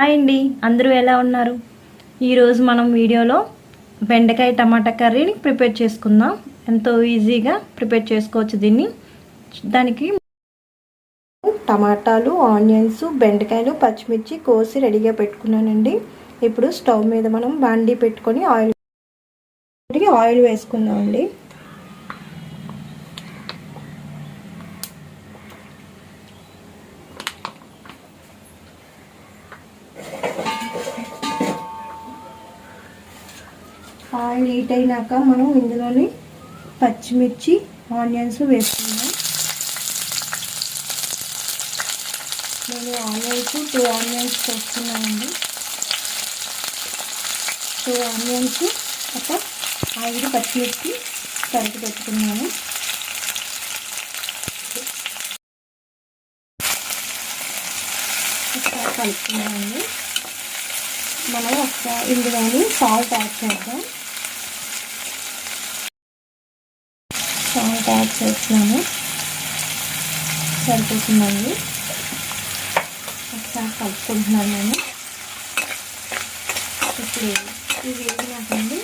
Hi అండి అందరూ ఎలా ఉన్నారు? ఈరోజు మనం వీడియోలో బెండకాయ టమాటా కర్రీని ప్రిపేర్ చేసుకుందాం. ఎంతో ఈజీగా ప్రిపేర్ చేసుకోవచ్చు దీన్ని. దానికి టమాటాలు ఆనియన్స్ బెండకాయలు పచ్చిమిర్చి కోసి రెడీగా పెట్టుకున్నానండి. ఇప్పుడు స్టవ్ మీద మనం బాండీ పెట్టుకొని ఆయిల్ ఆయిల్ వేసుకుందామండి. ఆయిల్ హీట్ అయినాక మనం ఇందులోని పచ్చిమిర్చి ఆనియన్స్ వేసుకుందాం. నేను ఆనియన్స్ టూ ఆనియన్స్ వేస్తున్నానండి టూ ఆనియన్స్ ఒక ఐదు పచ్చిమిర్చి తరిగి పెట్టుకున్నాను. కలుపుకున్నాను మనం ఒక ఇందులోని సాల్ట్ యాడ్ చేద్దాం. సాల్ట్ యాడ్ చేస్తున్నాను. సరిపోతుందండి. ఒకసారి కలుపుకుంటున్నాను నేను. ఇప్పుడు ఇవి వేగినాకండి.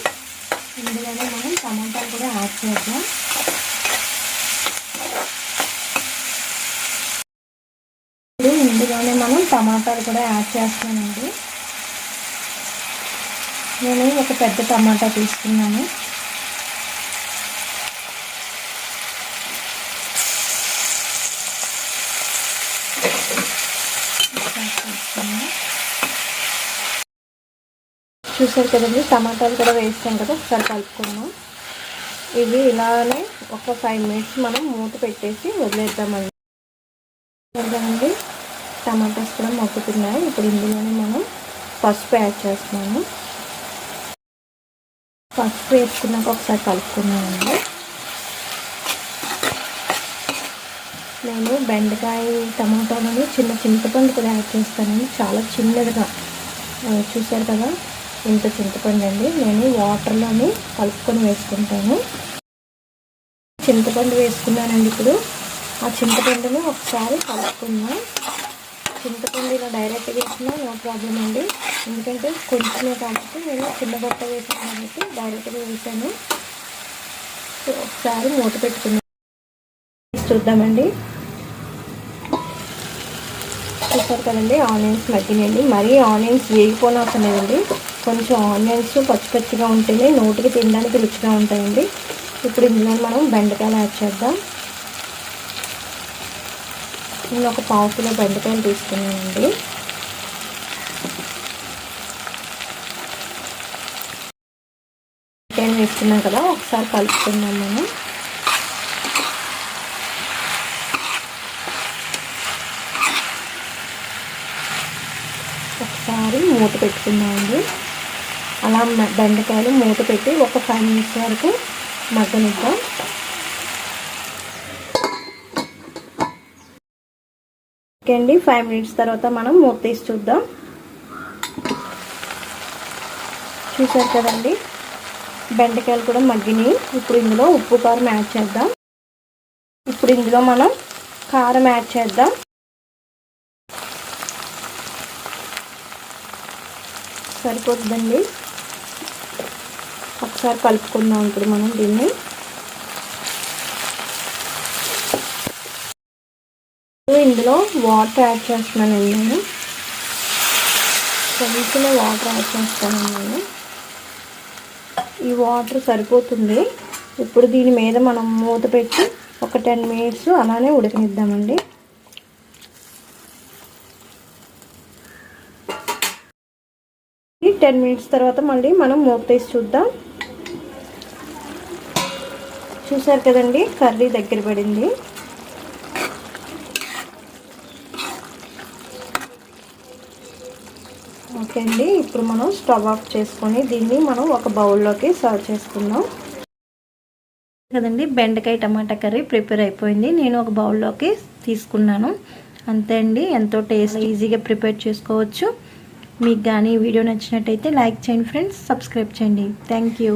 ఇందులోనే మనం టమాటాలు కూడా యాడ్ చేద్దాం. ఇప్పుడు ఇందులోనే మనం టమాటాలు కూడా యాడ్ చేస్తామండి నేను ఒక పెద్ద టమాటా తీసుకున్నాను. చూసారు కదండి టమాటాలు కూడా వేస్తాం కదా ఒకసారి కలుపుకున్నాం ఇవి ఇలానే ఒక ఫైవ్ మినిట్స్ మనం మూత పెట్టేసి వదిలేద్దామండి. కదండి టమాటాస్ కూడా మొక్కుతున్నాయి. ఇప్పుడు ఇందులోనే మనం పసుపు యాడ్ చేస్తున్నాము. పసుపు వేసుకున్నాక ఒకసారి కలుపుకున్నామండి నేను బెండకాయ టమాటాలని చిన్న చింతపండు కూడా యాడ్ చేస్తానండి. చాలా చిన్నదిగా. చూసారు కదా? ఇంత చింతపండు అండి. నేను వాటర్లోని కలుపుకొని వేసుకుంటాను. చింతపండు వేసుకున్నానండి ఇప్పుడు. ఆ చింతపండును ఒకసారి కలుపుకుందాం. చింతపండు ఇలా డైరెక్ట్గా వేసినా నో ప్రాబ్లం అండి. ఎందుకంటే కొంచెమే కాబట్టి నేను చిన్న బట్ట వేసాను కాబట్టి డైరెక్ట్గా వేసాను. ఒకసారి మూత పెట్టుకున్నాను చూద్దామండి. చూసారు కదండి ఆనియన్స్ మగ్గినండి మరీ ఆనియన్స్ వేగిపోయిన అవసరం లేదండి కొంచెం ఆనియన్స్ పచ్చి పచ్చిగా ఉంటేనే నోటికి తినడానికి రుచిగా ఉంటాయండి. ఇప్పుడు ఇందులో మనం బెండకాయలు యాడ్ చేద్దాం. నేను ఒక పావు కిలో బెండకాయలు తీసుకున్నానండి. బెండకాయలు వేసుకున్నాం కదా ఒకసారి కలుపుకుందాం మనం. ఒకసారి మూత పెట్టుకుందామండి. అలా బెండకాయలు మూత పెట్టి ఒక ఫైవ్ మినిట్స్ వరకు మగ్గనిద్దాం. ఓకే అండి ఫైవ్ మినిట్స్ తర్వాత మనం మూత తీసి చూద్దాం. చూసారు కదండి బెండకాయలు కూడా మగ్గినాయి. ఇప్పుడు ఇందులో ఉప్పు కారం యాడ్ చేద్దాం. ఇప్పుడు ఇందులో మనం కారం యాడ్ చేద్దాం. సరిపోతుందండి. ఒకసారి కలుపుకుందాం ఇప్పుడు మనం దీన్ని. ఇందులో వాటర్ యాడ్ చేస్తున్నానండి నేను. కొంచెం వాటర్ యాడ్ చేస్తాను నేను. ఈ వాటర్ సరిపోతుంది. ఇప్పుడు దీని మీద మనం మూత పెట్టి ఒక టెన్ మినిట్స్ అలానే ఉడకనిద్దామండి. టెన్ మినిట్స్ తర్వాత మళ్ళీ మనం మూత తీసి చూద్దాం. చూసారు కదండి కర్రీ దగ్గర పడింది. ఓకే అండి ఇప్పుడు మనం స్టవ్ ఆఫ్ చేసుకొని దీన్ని మనం ఒక బౌల్లోకి సర్వ్ చేసుకుందాం. కదండి బెండకాయ టమాటా కర్రీ ప్రిపేర్ అయిపోయింది. నేను ఒక బౌల్లోకి తీసుకున్నాను. అంతే అండి ఎంతో టేస్ట్ ఈజీగా ప్రిపేర్ చేసుకోవచ్చు. మీకు కానీ వీడియో నచ్చినట్టయితే లైక్ చేయండి ఫ్రెండ్స్ సబ్స్క్రైబ్ చేయండి. Thank you.